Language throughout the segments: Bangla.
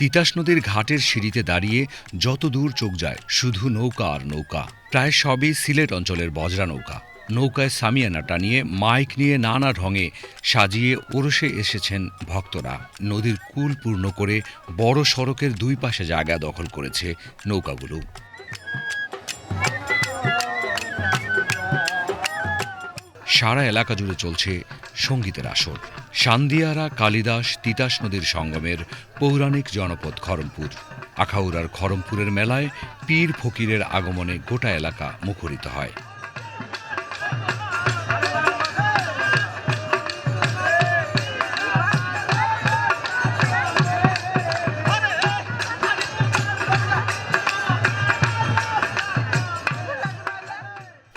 তিতাস নদীর ঘাটের সিঁড়িতে দাঁড়িয়ে যত দূর চোখ যায়, শুধু নৌকা আর নৌকা। প্রায় সবই সিলেট অঞ্চলের বজরা নৌকা। নৌকায় সামিয়ানা টানিয়ে, মাইক নিয়ে নানা ঢঙে সাজিয়ে ওরসে এসেছেন ভক্তরা। নদীর কুল পূর্ণ করে বড় সড়কের দুই পাশে জায়গা দখল করেছে নৌকাগুলো। সারা এলাকা জুড়ে চলছে সঙ্গীতের আসর। সান্দিয়ারা কালিদাস, তিতাস নদীর সঙ্গমের পৌরাণিক জনপদ খরমপুর আখাউড়ার খরমপুরের মেলায় পীর ফকিরের আগমনে গোটা এলাকা মুখরিত হয়।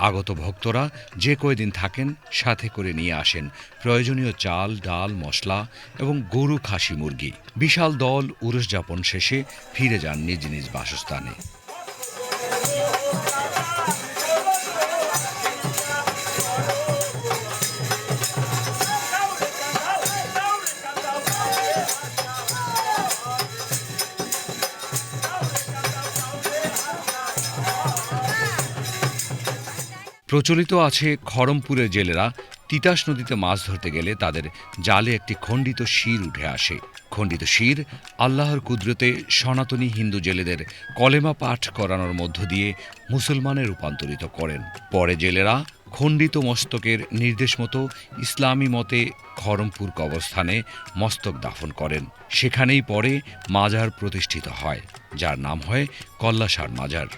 আগত ভক্তরা যে কয়দিন থাকেন, সাথে করে নিয়ে আসেন। প্রয়োজনীয় চাল, ডাল, মশলা এবং গরু, খাসি, মুরগি। বিশাল দল উরস যাপন শেষে ফিরে যান নিজ নিজ বাসস্থানে। প্রচলিত আছে খড়মপুরের জেলেরা তিতাস নদীতে মাছ ধরতে গেলে তাদের জালে একটি খণ্ডিত শির উঠে আসে। খণ্ডিত শির আল্লাহর কুদরতে সনাতনী হিন্দু জেলেদের কলেমা পাঠ করানোর মধ্য দিয়ে মুসলমানে রূপান্তরিত করেন। পরে জেলেরা খণ্ডিত মস্তকের নির্দেশ মতো ইসলামী মতে খড়মপুর কবরস্থানে মস্তক দাফন করেন। সেখানেই পরে মাজার প্রতিষ্ঠিত হয়, যার নাম হয় কল্লাসার মাজার।